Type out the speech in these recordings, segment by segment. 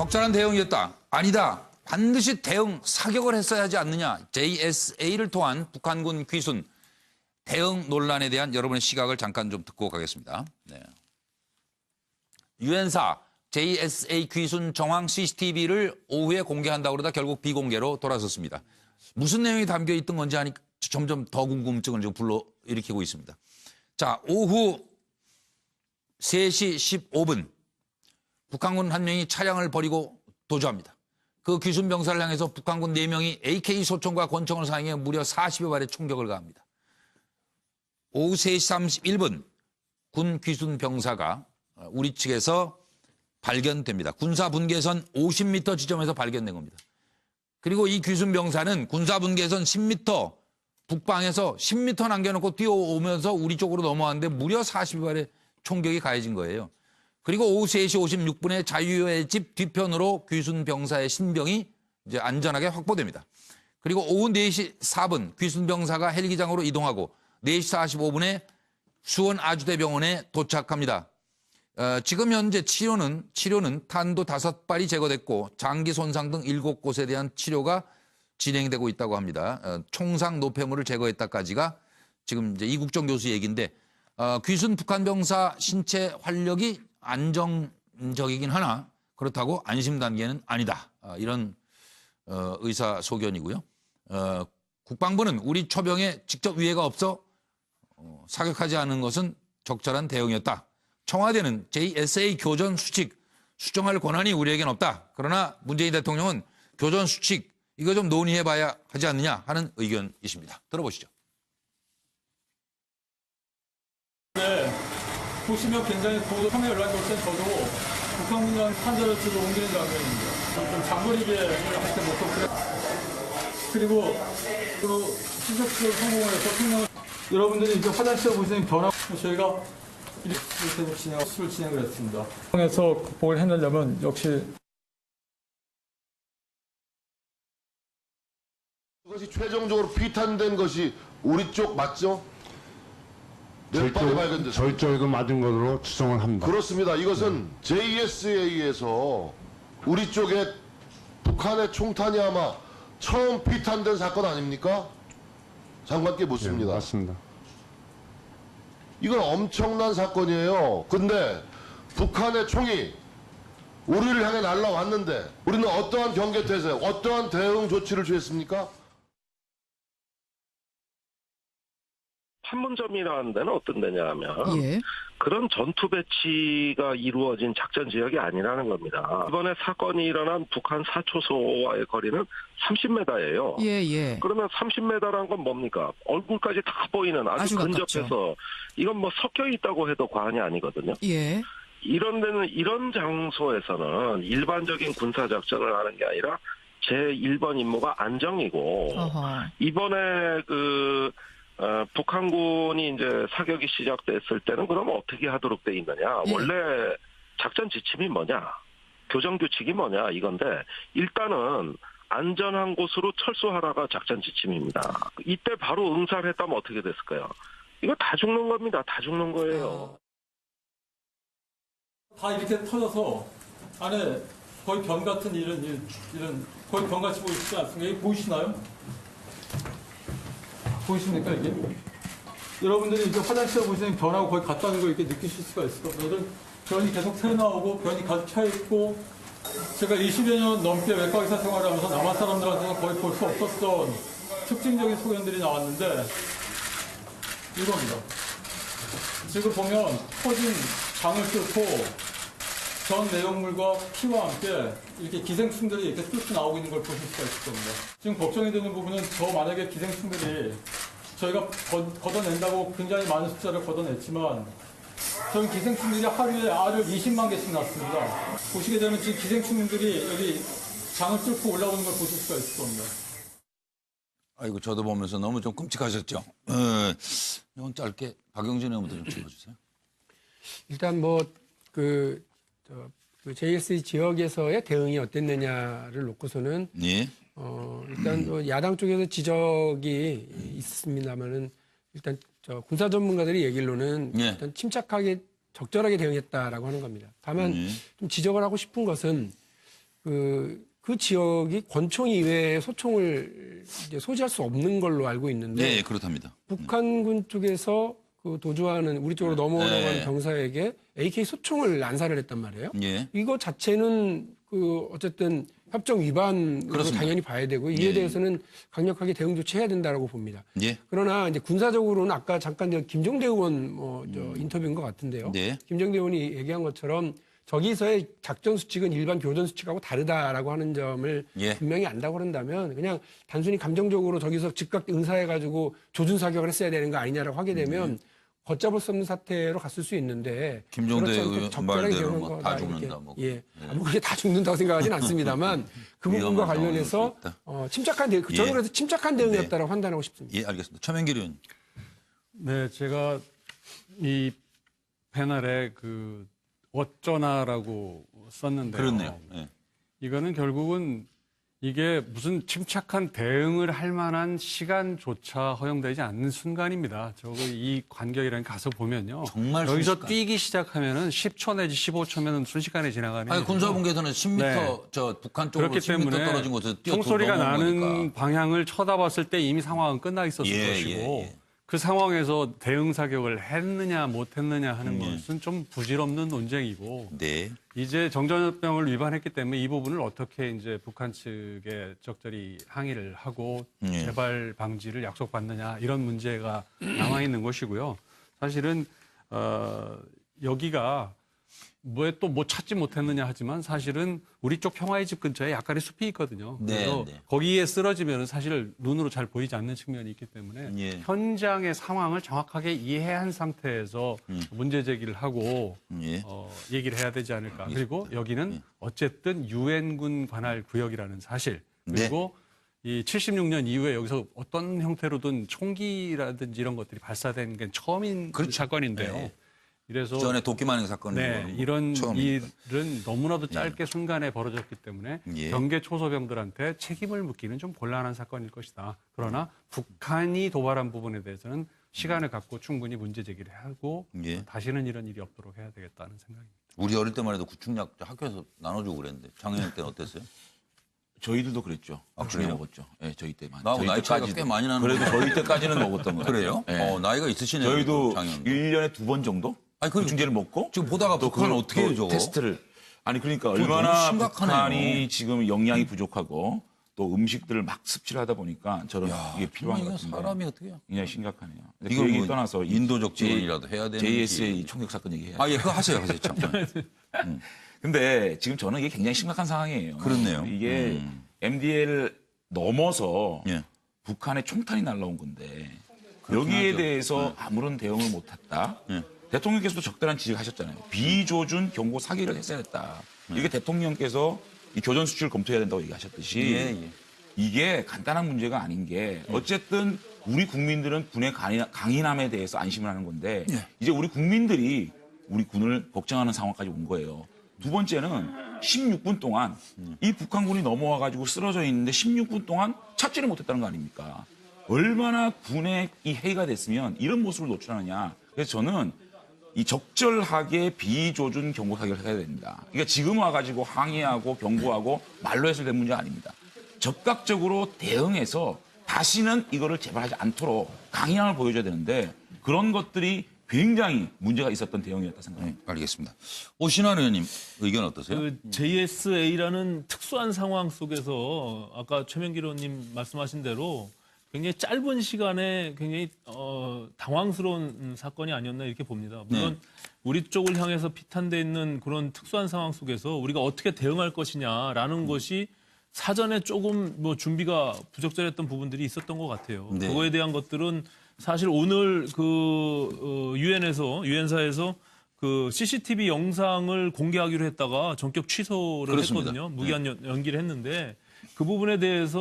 적절한 대응이었다. 아니다. 반드시 대응 사격을 했어야 하지 않느냐. JSA를 통한 북한군 귀순 대응 논란에 대한 여러분의 시각을 잠깐 좀 듣고 가겠습니다. 네. 유엔사 JSA 귀순 정황 CCTV를 오후에 공개한다고 그러다 결국 비공개로 돌아섰습니다. 무슨 내용이 담겨 있던 건지 하니 점점 더 궁금증을 좀 불러 일으키고 있습니다. 자, 오후 3시 15분 북한군 한 명이 차량을 버리고 도주합니다. 그 귀순 병사를 향해서 북한군 4명이 AK 소총과 권총을 사용해 무려 40여 발의 총격을 가합니다. 오후 3시 31분 군 귀순 병사가 우리 측에서 발견됩니다. 군사 분계선 50m 지점에서 발견된 겁니다. 그리고 이 귀순 병사는 군사 분계선 10m 북방에서 10m 남겨놓고 뛰어오면서 우리 쪽으로 넘어왔는데 무려 40발의 총격이 가해진 거예요. 그리고 오후 3시 56분에 자유의 집 뒤편으로 귀순 병사의 신병이 이제 안전하게 확보됩니다. 그리고 오후 4시 4분 귀순 병사가 헬기장으로 이동하고 4시 45분에 수원 아주대병원에 도착합니다. 어, 지금 현재 치료는 치료는 탄도 다섯 발이 제거됐고 장기 손상 등 일곱 곳에 대한 치료가 진행되고 있다고 합니다. 어, 총상 노폐물을 제거했다까지가 지금 이제 이국정 교수 얘기인데 어, 귀순 북한 병사 신체 활력이 안정적이긴 하나 그렇다고 안심 단계는 아니다. 어, 이런 어, 의사 소견이고요. 어, 국방부는 우리 초병에 직접 위해가 없어 어, 사격하지 않은 것은 적절한 대응이었다. 청와대는 JSA 교전 수칙 수정할 권한이 우리에겐 없다. 그러나 문재인 대통령은 교전 수칙 이거 좀 논의해봐야 하지 않느냐 하는 의견이십니다. 들어보시죠. 네, 보시면 굉장히 참여 연락이 올 땐 저도 북한군이랑 환자를 들고 옮기는 장면입니다. 좀 장거리 비행을 할때 못하고 그래. 그리고 그 시석수를 성공해서 통영 여러분들이 이제 화장실 보시는 변화 저희가 이렇게 진행 수술 진행을 했습니다. 에서 극복을 해내려면 역시 그것이 최종적으로 피탄된 것이 우리 쪽 맞죠? 몇 발이 발견됐습니다. 절절그 맞은 것으로 추정을 합니다. 그렇습니다. 이것은 JSA에서 우리 쪽에 북한의 총탄이 아마 처음 피탄된 사건 아닙니까? 장관께 예, 묻습니다. 맞습니다. 이건 엄청난 사건이에요. 근데 북한의 총이 우리를 향해 날라왔는데 우리는 어떠한 경계 태세, 어떠한 대응 조치를 취했습니까? 판문점이라는 데는 어떤 데냐 하면 예. 그런 전투 배치가 이루어진 작전 지역이 아니라는 겁니다. 이번에 사건이 일어난 북한 사초소와의 거리는 30m예요. 예, 예. 그러면 30m라는 건 뭡니까? 얼굴까지 다 보이는 아주, 아주. 근접해서 이건 뭐 섞여 있다고 해도 과언이 아니거든요. 예. 이런 데는 이런 장소에서는 일반적인 군사 작전을 하는 게 아니라 제 1번 임무가 안정이고 어허. 이번에 그 어, 북한군이 이제 사격이 시작됐을 때는 그럼 어떻게 하도록 돼 있느냐? 예. 원래 작전 지침이 뭐냐? 교정 규칙이 뭐냐? 이건데 일단은 안전한 곳으로 철수하라가 작전 지침입니다. 이때 바로 응사를 했다면 어떻게 됐을까요? 이거 다 죽는 겁니다. 다 죽는 거예요. 다 이렇게 터져서 안에 거의 변 같은 이런 일- 이런 거의 변같이 보이시지 않습니까? 보이시나요? 보이십니까 이게? 여러분들이 이제 화장실 보시면 변하고 거의 같다는 걸 이렇게 느끼실 수가 있을 겁니다. 변이 계속 새어나오고 변이 가득 차 있고 제가 20여 년 넘게 외과 의사 생활을 하면서 남한 사람들한테는 거의 볼 수 없었던 특징적인 소견들이 나왔는데 이겁니다. 지금 보면 터진 장을 뚫고 전 내용물과 피와 함께 이렇게 기생충들이 이렇게 뚫고 나오고 있는 걸 보실 수가 있을 겁니다. 지금 걱정이 되는 부분은 저 만약에 기생충들이 저희가 걷- 걷어낸다고 굉장히 많은 숫자를 걷어냈지만 저희 기생충들이 하루에 알을 20만 개씩 낳습니다. 보시게 되면 지금 기생충들이 여기 장을 뚫고 올라오는 걸 보실 수가 있을 겁니다. 아이고 저도 보면서 너무 좀 끔찍하셨죠. 어, 이건 짧게 박영진 의원부터 좀 짚어주세요. 일단 뭐그 그 JS 지역에서의 대응이 어땠느냐를 놓고서는 예. 어 일단 뭐 야당 쪽에서 지적이 있습니다만은 일단 저 군사 전문가들이 얘기로는 예. 일단 침착하게 적절하게 대응했다라고 하는 겁니다. 다만 예. 좀 지적을 하고 싶은 것은 그, 그 지역이 권총 이외에 소총을 소지할 수 없는 걸로 알고 있는데 네, 그렇답니다. 북한군 쪽에서 그 도주하는 우리 쪽으로 넘어오는 네. 병사에게 AK 소총을 난사를 했단 말이에요. 예. 이거 자체는 그 어쨌든 협정 위반으로 그렇습니다. 당연히 봐야 되고 이에 예. 대해서는 강력하게 대응 조치해야 된다라고 봅니다. 예. 그러나 이제 군사적으로는 아까 잠깐 저 김종대 의원 뭐저 인터뷰인 것 같은데요. 음. 네. 김종대 의원이 얘기한 것처럼 저기서의 작전 수칙은 일반 교전 수칙하고 다르다라고 하는 점을 예. 분명히 안다고 그런다면 그냥 단순히 감정적으로 저기서 즉각 응사해가지고 조준 사격을 했어야 되는 거 아니냐라고 하게 되면 걷잡을 수 없는 사태로 갔을 수 있는데 네. 김종대 의원 말대로 뭐다 거다 죽는다. 뭐. 예. 아, 뭐 그게 다 죽는다고 생각하진 않습니다만 그 부분과 관련해서. 어, 침착한 대응, 저는 예. 그래서 침착한 대응이었다고 판단하고 싶습니다. 예, 알겠습니다. 최명길 의원. 네, 제가 이 패널에 그 어쩌나라고 썼는데요. 그렇네요. 예. 이거는 결국은 이게 무슨 침착한 대응을 할 만한 시간조차 허용되지 않는 순간입니다. 저거 이 간격이랑 가서 보면요. 정말 여기서 순식간. 뛰기 시작하면은 10초 내지 15초면은 순식간에 지나가는. 아니. 군사분계에서는 10m 네. 저 북한 쪽으로 그렇기 10m 때문에 떨어진 곳에서 뛰어 총소리가 나는 거니까. 방향을 쳐다봤을 때 이미 상황은 끝나 있었을 예, 것이고 예, 예. 그 상황에서 대응 사격을 했느냐 못했느냐 하는 예. 것은 좀 부질없는 논쟁이고 네. 이제 정전협병을 위반했기 때문에 이 부분을 어떻게 이제 북한 측에 적절히 항의를 하고 예. 재발 방지를 약속받느냐 이런 문제가 남아 있는 것이고요. 사실은 어, 여기가 뭐에 또뭐 찾지 못했느냐 하지만 사실은 우리 쪽 평화의 집 근처에 약간의 숲이 있거든요. 네, 그래서 네. 거기에 쓰러지면 사실 눈으로 잘 보이지 않는 측면이 있기 때문에 예. 현장의 상황을 정확하게 이해한 상태에서 문제 제기를 하고 예. 어, 얘기를 해야 되지 않을까. 그리고 예. 여기는 어쨌든 유엔군 관할 구역이라는 사실. 네. 그리고 이 76년 이후에 여기서 어떤 형태로든 총기라든지 이런 것들이 발사된 게 처음인 그렇죠. 사건인데요. 네. 그래서 전에 도끼마ning 사건 네, 이런 처음이니까. 일은 너무나도 짧게 순간에 벌어졌기 때문에 예. 경계 초소병들한테 책임을 묻기는 좀 곤란한 사건일 것이다. 그러나 북한이 도발한 부분에 대해서는 시간을 갖고 충분히 문제 제기를 하고 예. 다시는 이런 일이 없도록 해야 되겠다는 생각입니다. 우리 어릴 때만 해도 구충약 학교에서 나눠주고 그랬는데 작년 때는 어땠어요? 저희들도 그랬죠. 아, 그래요? 먹었죠. 예, 저희 때만. 나하고 나이 차이가. 꽤 많이 나는 그래도. 저희 때까지는 먹었던 거예요. 그래요? 예. 어, 나이가 있으시네요. 저희도 작년. 1년에 두 번 정도 아니, 그 구충제를 먹고 지금 보다가 또 북한은 그걸 어떻게 해요, 또 저거? 테스트를 아니 그러니까 얼마나 심각하네요. 북한이 지금 영양이 부족하고 또 음식들을 막 섭취를 하다 보니까 저런 이게 필요한 것 같은데 사람이 어떻게 해요? 굉장히 심각하네요. 근데 이걸 그 얘기 뭐 떠나서 이 인도적 지원이라도 해야 되는지. JSA 총격 사건 얘기해요. 아, 예, 그거 하세요, 하세요. 참. 근데 지금 저는 이게 굉장히 심각한 상황이에요. 그렇네요. 이게 음. MDL 넘어서 예. 북한의 총탄이 날라온 건데 여기에 대해서 아무런 대응을 못했다. 예. 대통령께서도 적절한 지적하셨잖아요. 비조준 경고 사기를 했어야 했다. 이게 대통령께서 이 교전 수출을 검토해야 된다고 얘기하셨듯이 예, 예. 이게 간단한 문제가 아닌 게 어쨌든 우리 국민들은 군의 강인- 강인함에 대해서 안심을 하는 건데 예. 이제 우리 국민들이 우리 군을 걱정하는 상황까지 온 거예요. 두 번째는 16분 동안 이 북한군이 넘어와 가지고 쓰러져 있는데 16분 동안 찾지를 못했다는 거 아닙니까? 얼마나 군의 이 해이가 됐으면 이런 모습을 노출하느냐. 그래서 저는 이 적절하게 비조준 경고 사격을 해야 됩니다. 그러니까 지금 와가지고 항의하고 경고하고 말로 해서 된 문제가 아닙니다. 적극적으로 대응해서 다시는 이거를 재발하지 않도록 강인함을 보여줘야 되는데 그런 것들이 굉장히 문제가 있었던 대응이었다 생각합니다. 알겠습니다. 오신환 의원님 의견 어떠세요? 그 JSA라는 특수한 상황 속에서 아까 최명길 의원님 말씀하신 대로 굉장히 짧은 시간에 굉장히 어, 당황스러운 음, 사건이 아니었나 이렇게 봅니다. 물론 우리 쪽을 향해서 피탄돼 있는 그런 특수한 상황 속에서 우리가 어떻게 대응할 것이냐라는 것이 사전에 조금 뭐 준비가 부적절했던 부분들이 있었던 것 같아요. 네. 그거에 대한 것들은 사실 오늘 그 유엔에서 유엔사에서 그 CCTV 영상을 공개하기로 했다가 전격 취소를 그렇습니다. 했거든요. 무기한 연- 연기를 했는데 그 부분에 대해서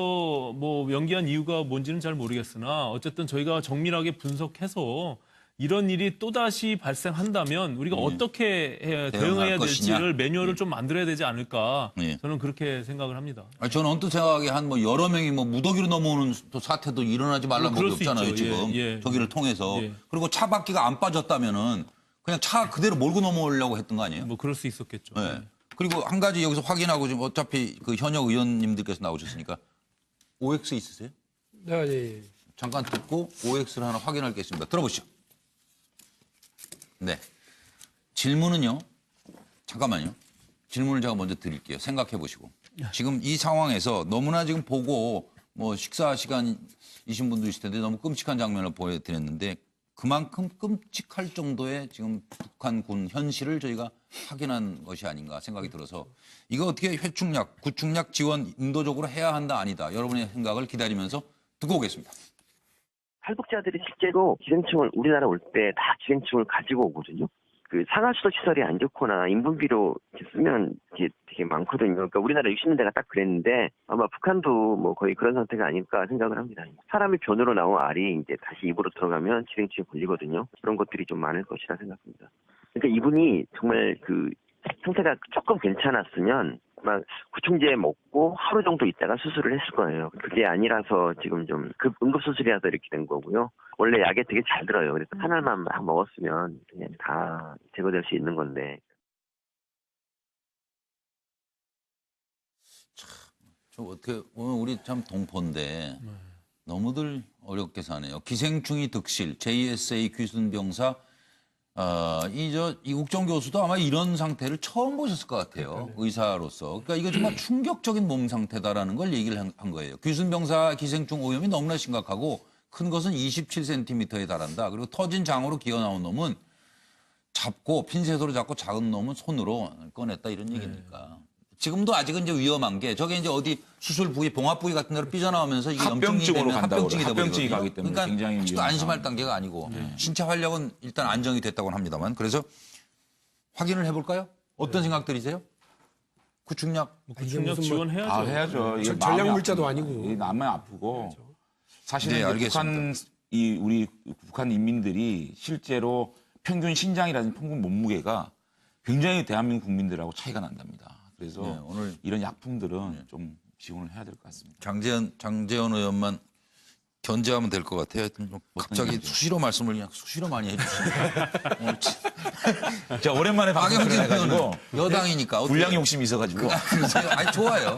뭐 연기한 이유가 뭔지는 잘 모르겠으나 어쨌든 저희가 정밀하게 분석해서 이런 일이 또다시 발생한다면 우리가 어떻게 해- 대응할 대응해야. 될지를 매뉴얼을 좀 만들어야 되지 않을까 예. 저는 그렇게 생각을 합니다. 아니, 저는 언뜻 생각하기에 한 뭐 여러 명이 뭐 무더기로 넘어오는 또 사태도 일어나지 말라는 법이 수 없잖아요. 지금. 예, 예. 저기를 통해서. 예. 그리고 차 바퀴가 안 빠졌다면은 그냥 차 그대로 몰고 넘어오려고 했던 거 아니에요? 뭐 그럴 수 있었겠죠. 네. 그리고 한 가지 여기서 확인하고 좀 어차피 그 현역 의원님들께서 나오셨으니까 OX 있으세요? 네, 예, 예. 잠깐 듣고 OX를 하나 확인할 게 있습니다. 들어보시죠. 네. 질문은요. 잠깐만요. 질문을 제가 먼저 드릴게요. 생각해 보시고. 지금 이 상황에서 너무나 지금 보고 뭐 식사 시간이신 분도 있을 텐데 너무 끔찍한 장면을 보여드렸는데 그만큼 끔찍할 정도의 지금 북한군 현실을 저희가 확인한 것이 아닌가 생각이 들어서 이거 어떻게 회충약, 구충약 지원 인도적으로 해야 한다 아니다. 여러분의 생각을 기다리면서 듣고 오겠습니다. 탈북자들이 실제로 기생충을 우리나라 올 때 다 기생충을 가지고 오거든요. 그 상하수도 시설이 안 좋거나 인분비로 쓰면 이게 되게 많거든요. 그러니까 우리나라 60년대가 딱 그랬는데 아마 북한도 뭐 거의 그런 상태가 아닐까 생각을 합니다. 사람이 변으로 나온 알이 이제 다시 입으로 들어가면 기생충에 걸리거든요. 그런 것들이 좀 많을 것이라 생각합니다. 그러니까 이분이 정말 그 상태가 조금 괜찮았으면 아마 구충제 먹고 하루 정도 있다가 수술을 했을 거예요. 그게 아니라서 지금 좀 급 응급 수술이라서 이렇게 된 거고요. 원래 약에 되게 잘 들어요. 그래서 하나만 막 먹었으면 그냥 다 제거될 수 있는 건데 저 어떻게 오늘 우리 참 동포인데 너무들 어렵게 사네요. 기생충이 득실 JSA 귀순병사 어, 이저 이국정 교수도 아마 이런 상태를 처음 보셨을 것 같아요. 의사로서. 그러니까 이거 정말 충격적인 몸 상태다라는 걸 얘기를 한, 한 거예요. 귀순병사 기생충 오염이 너무나 심각하고 큰 것은 27cm에 달한다. 그리고 터진 장으로 기어 나온 놈은 잡고 핀셋으로 잡고 작은 놈은 손으로 꺼냈다 이런 얘기니까. 지금도 아직은 이제 위험한 게 저게 이제 어디 수술 부위, 봉합 부위 같은 데로 삐져나오면서 이게 염증이 합병증으로 되면 간다고 합병증이 돼버리거든요. 가기 때문에 그러니까 굉장히 아직도 안심할. 단계가 아니고 신체 활력은 일단 안정이 됐다고는 합니다만 그래서 확인을 해볼까요? 어떤 생각 들이세요? 구충약 무슨 뭐 지원해야죠. 아, 해야죠. 이게 저- 마음이 전략 물자도 아니고. 마음이 아프고. 사실은 네. 북한 이 우리 북한 인민들이 실제로 평균 신장이라든지 평균 몸무게가 굉장히 대한민국 국민들하고 차이가 난답니다. 그래서 네, 오늘 이런 약품들은 좀 지원을 해야 될 것 같습니다. 장재현 장재현 의원만 견제하면 될 것 같아요. 뭐 갑자기 견제? 수시로 말씀을 그냥 수시로 많이 해주시니까 오늘 참 제가 오랜만에 박영진 해가지고 여당이니까 불량 욕심이 있어가지고 그러세요? 아니 좋아요.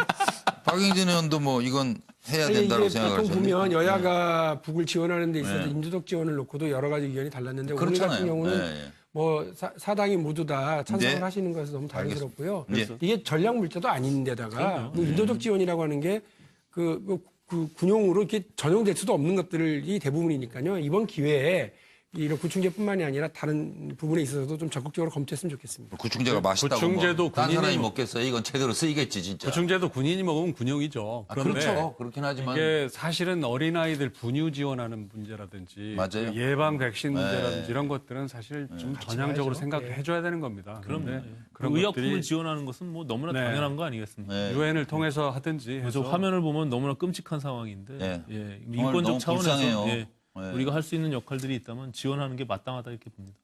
박영진 의원도 뭐 이건 해야 된다고 이게 보통 네. 보면 여야가 북을 지원하는 데 있어서 인도적 지원을 놓고도 여러 가지 의견이 달랐는데 오늘 그렇잖아요. 같은 경우는 예, 예. 뭐 사, 당이 모두 다 찬성을 네. 하시는 것에서 너무 다행스럽고요. 네. 이게 전략 물자도 아닌데다가 뭐 인도적 지원이라고 하는 게그 그 군용으로 이렇게 전용될 수도 없는 것들이 대부분이니까요. 이번 기회에 이런 구충제뿐만이 아니라 다른 부분에 있어서도 좀 적극적으로 검토했으면 좋겠습니다. 구충제가 맛있다고 구충제도 뭐, 딴 군인이 사람이 뭐- 먹겠어요. 이건 제대로 쓰이겠지 진짜. 구충제도 군인이 먹으면 군용이죠. 아, 그런데 그렇죠. 그렇긴 하지만 이게 사실은 어린아이들 분유 지원하는 문제라든지 맞아요. 예방 백신 네. 문제라든지 이런 것들은 사실 좀 전향적으로. 생각해 줘야 되는 겁니다. 그럼 그런데 네. 그런 의약품을 것들이 지원하는 것은 뭐 너무나 네. 당연한 거 아니겠습니까? 네. 유엔을 통해서 하든지 그래서 해서 화면을 보면 너무나 끔찍한 상황인데 네. 예, 정말 너무 인권적 차원에서 불쌍해요. 예, 네. 우리가 할 수 있는 역할들이 있다면 지원하는 게 마땅하다 이렇게 봅니다.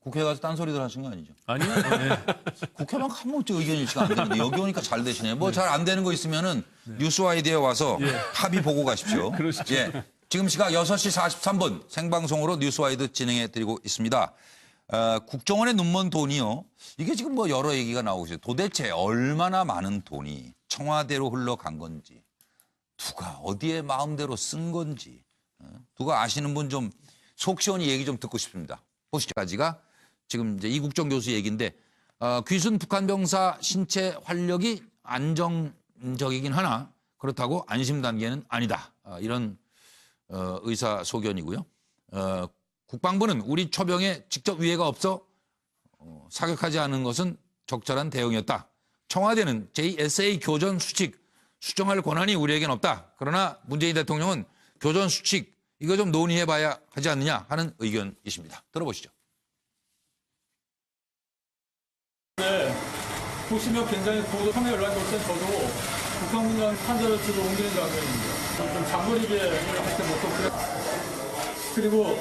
국회 가서 딴소리들 하신 거 아니죠? 아니요. 예. 국회만 가면 어째 의견 일치가 안 되는데 여기 오니까 잘 되시네. 뭐 잘 안 되는 거 있으면은 뉴스 아이디에 와서 합의 보고 가십시오. 그러시죠. 예. 지금 시각 6시 43분 생방송으로 뉴스와이드 진행해 드리고 있습니다. 어, 국정원의 눈먼 돈이요. 이게 지금 뭐 여러 얘기가 나오고 있어요. 도대체 얼마나 많은 돈이 청와대로 흘러간 건지, 누가 어디에 마음대로 쓴 건지, 어, 누가 아시는 분 좀 속 시원히 얘기 좀 듣고 싶습니다. 보시까지가 지금 이제 이국정 교수 얘기인데 어, 귀순 북한 병사 신체 활력이 안정적이긴 하나 그렇다고 안심 단계는 아니다. 어, 이런 어, 의사 소견이고요. 어, 국방부는 우리 초병에 직접 위해가 없어 어, 사격하지 않은 것은 적절한 대응이었다. 청와대는 JSA 교전 수칙 수정할 권한이 우리에겐 없다. 그러나 문재인 대통령은 교전 수칙 이거 좀 논의해 봐야 하지 않느냐 하는 의견이십니다. 들어보시죠. 네, 보시면 굉장히 고도 참여 연락이 올땐 저도 북한군이라는 판자를 들고 옮기는 장면입니다. 좀 장거리게 못고 그래. 그리고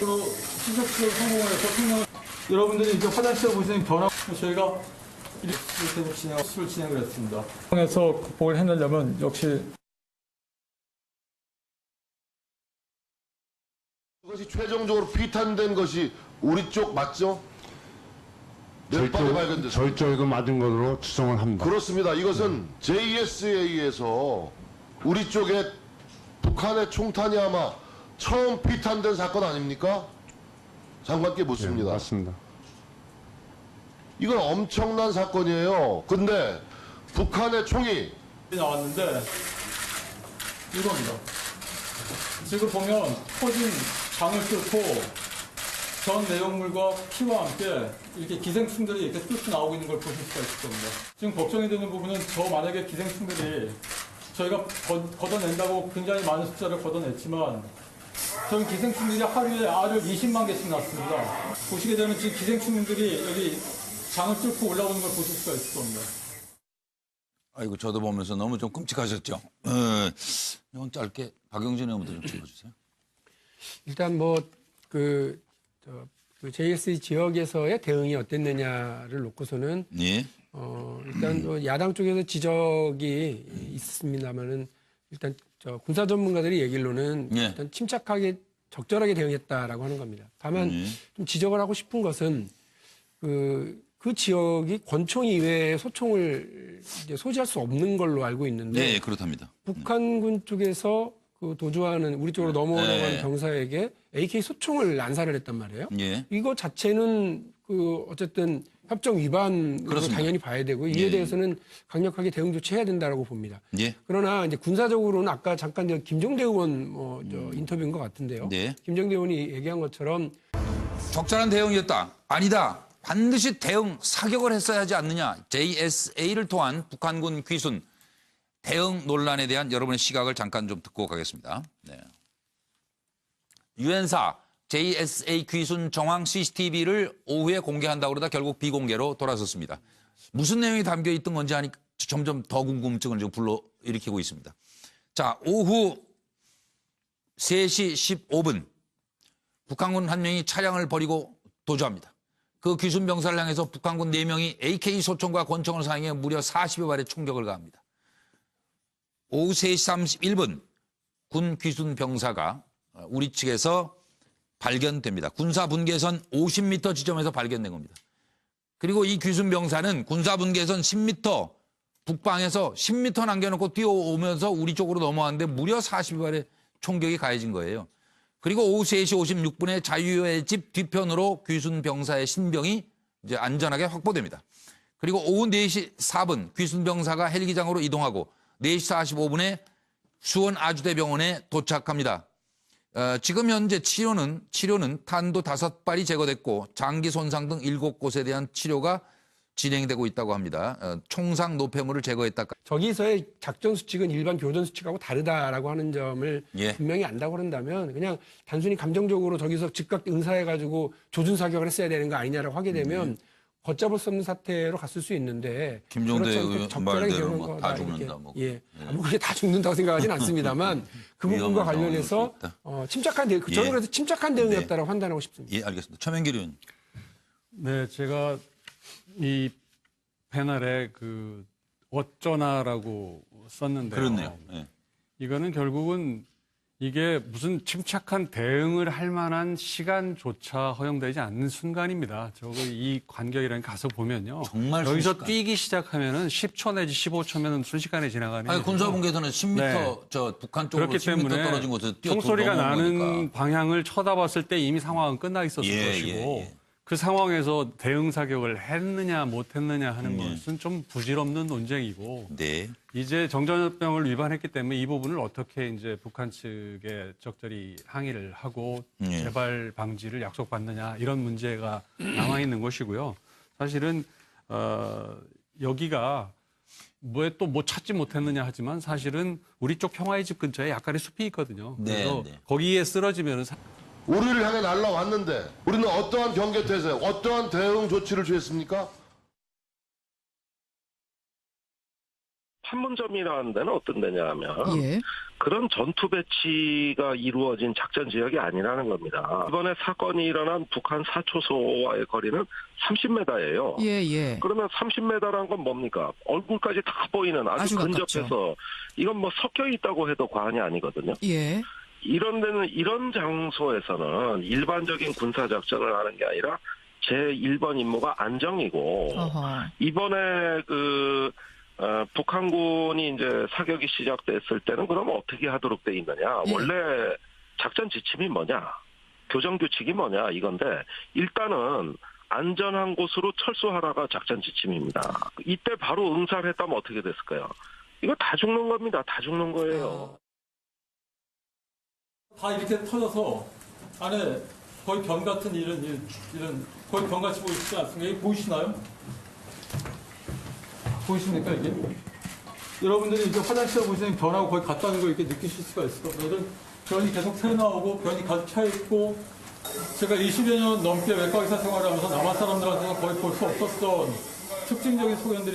그 시석수를 성공을 해서 대통령 여러분들이 이제 화장실에 보시는 변화 저희가 이렇게 진행 수를 진행을 했습니다. 에서 극복을 해내려면 역시 그것이 최종적으로 피탄된 것이 우리 쪽 맞죠? 몇 발이 발견됐습니다. 절절히 맞은 것으로 추정을 합니다. 그렇습니다. 이것은 JSA에서 우리 쪽에 북한의 총탄이 아마 처음 피탄된 사건 아닙니까? 장관께 예, 묻습니다. 맞습니다. 이건 엄청난 사건이에요. 근데 북한의 총이 나왔는데 이겁니다. 지금 보면 터진 장을 뚫고 전 내용물과 피와 함께 이렇게 기생충들이 이렇게 뚫고 나오고 있는 걸 보실 수가 있을 겁니다. 지금 걱정이 되는 부분은 저 만약에 기생충들이 저희가 걷- 걷어낸다고 굉장히 많은 숫자를 걷어냈지만 저희 기생충들이 하루에 알을 20만 개씩 낳습니다. 보시게 되면 지금 기생충들이 여기 장을 뚫고 올라오는 걸 보실 수가 있을 겁니다. 아이고 저도 보면서 너무 좀 끔찍하셨죠. 어, 이건 짧게 박영진 의원부터 좀 짚어주세요. 일단 뭐그 그 JS 지역에서의 대응이 어땠느냐를 놓고서는 예. 어, 일단 뭐 야당 쪽에서 지적이 있습니다만은 일단 저 군사 전문가들이 얘기로는 예. 일단 침착하게 적절하게 대응했다라고 하는 겁니다. 다만 예. 좀 지적을 하고 싶은 것은 그, 그 지역이 권총 이외에 소총을 소지할 수 없는 걸로 알고 있는데 네, 그렇답니다. 북한군 쪽에서 그 도주하는 우리 쪽으로 넘어오려고 네. 하는 병사에게 AK 소총을 난사를 했단 말이에요. 예. 이거 자체는 그 어쨌든 협정 위반으로 그렇습니다. 당연히 봐야 되고 이에 예. 대해서는 강력하게 대응 조치해야 된다라고 봅니다. 예. 그러나 이제 군사적으로는 아까 잠깐 저 김종대 의원 뭐저 인터뷰인 것 같은데요. 네. 김종대 의원이 얘기한 것처럼 적절한 대응이었다. 아니다. 반드시 대응 사격을 했어야 하지 않느냐. JSA를 통한 북한군 귀순 대응 논란에 대한 여러분의 시각을 잠깐 좀 듣고 가겠습니다. 네. 유엔사 JSA 귀순 정황 CCTV를 오후에 공개한다고 그러다 결국 비공개로 돌아섰습니다. 무슨 내용이 담겨 있던 건지 하니 점점 더 궁금증을 지금 불러 일으키고 있습니다. 자, 오후 3시 15분 북한군 한 명이 차량을 버리고 도주합니다. 그 귀순 병사를 향해서 북한군 4명이 AK 소총과 권총을 사용해 무려 40여 발의 총격을 가합니다. 오후 3시 31분 군 귀순 병사가 우리 측에서 발견됩니다. 군사 분계선 50m 지점에서 발견된 겁니다. 그리고 이 귀순 병사는 군사 분계선 10m 북방에서 10m 남겨놓고 뛰어오면서 우리 쪽으로 넘어왔는데 무려 40발의 총격이 가해진 거예요. 그리고 오후 3시 56분에 자유의 집 뒤편으로 귀순 병사의 신병이 이제 안전하게 확보됩니다. 그리고 오후 4시 4분 귀순 병사가 헬기장으로 이동하고 4시 45분에 수원 아주대병원에 도착합니다. 어, 지금 현재 치료는 치료는 탄도 다섯 발이 제거됐고 장기 손상 등 일곱 곳에 대한 치료가 진행되고 있다고 합니다. 어, 총상 노폐물을 제거했다. 저기서의 작전 수칙은 일반 교전 수칙하고 다르다라고 하는 점을 예. 분명히 안다고 그런다면 그냥 단순히 감정적으로 저기서 즉각 응사해가지고 조준 사격을 했어야 되는 거 아니냐라고 하게 되면 걷잡을 수 없는 사태로 갔을 수 있는데 음. 김종대 의원 말대로 뭐다 거다 죽는다. 뭐. 예, 아, 뭐 그게 다 죽는다고 생각하지는 않습니다만 그 부분과 관련해서. 어, 침착한 대응, 저는 예. 그래서 침착한 대응이었다고 판단하고 싶습니다. 예, 알겠습니다. 최명길 의원. 네, 제가 이 패널에 그 어쩌나라고 썼는데요. 그렇네요. 예. 이거는 결국은 이게 무슨 침착한 대응을 할 만한 시간조차 허용되지 않는 순간입니다. 저거 이 간격이라는 게 가서 보면요. 정말 여기서 순식간. 뛰기 시작하면은 10초 내지 15초면은 순식간에 지나가는. 아니. 군사분계선은 10m 네. 저 북한 쪽으로 그렇기 10m 때문에 떨어진 곳에서 뛰어 총소리가 넘어온 나는 거니까. 방향을 쳐다봤을 때 이미 상황은 끝나 있었을 예, 것이고 예, 예. 그 상황에서 대응 사격을 했느냐 못했느냐 하는 예. 것은 좀 부질없는 논쟁이고 네. 이제 정전협병을 위반했기 때문에 이 부분을 어떻게 이제 북한 측에 적절히 항의를 하고 예. 재발 방지를 약속받느냐 이런 문제가 남아 있는 것이고요. 사실은 어, 여기가 뭐에 또뭐 찾지 못했느냐 하지만 사실은 우리 쪽 평화의 집 근처에 약간의 숲이 있거든요. 네, 그래서 네. 거기에 쓰러지면 우리를 향해 날라왔는데 우리는 어떠한 경계 태세, 어떠한 대응 조치를 취했습니까? 판문점이라는 데는 어떤 데냐 하면 예. 그런 전투 배치가 이루어진 작전 지역이 아니라는 겁니다. 이번에 사건이 일어난 북한 사초소와의 거리는 30m예요. 예, 예. 그러면 30m란 건 뭡니까? 얼굴까지 다 보이는 아주, 아주. 근접해서 이건 뭐 섞여 있다고 해도 과언이 아니거든요. 예. 이런 데는 이런 장소에서는 일반적인 군사 작전을 하는 게 아니라 제 1번 임무가 안정이고 어허. 이번에 그 어, 북한군이 이제 사격이 시작됐을 때는 그럼 어떻게 하도록 돼 있느냐? 예. 원래 작전 지침이 뭐냐? 교정 규칙이 뭐냐? 이건데 일단은 안전한 곳으로 철수하라가 작전 지침입니다. 이때 바로 응사를 했다면 어떻게 됐을까요? 이거 다 죽는 겁니다. 다 죽는 거예요. 다 이렇게 터져서 안에 거의 변 같은 이런 일, 이런 거의 변같이 보이시지 않습니까? 이게 보이시나요? 보이십니까 이게? 여러분들이 이제 화장실에 보시는 변하고 거의 같다는 걸 이렇게 느끼실 수가 있을 겁니다. 변이 계속 새어나오고 변이 가득 차 있고 제가 20여 년 넘게 외과 의사 생활을 하면서 남한 사람들한테는 거의 볼 수 없었던 특징적인 소견들이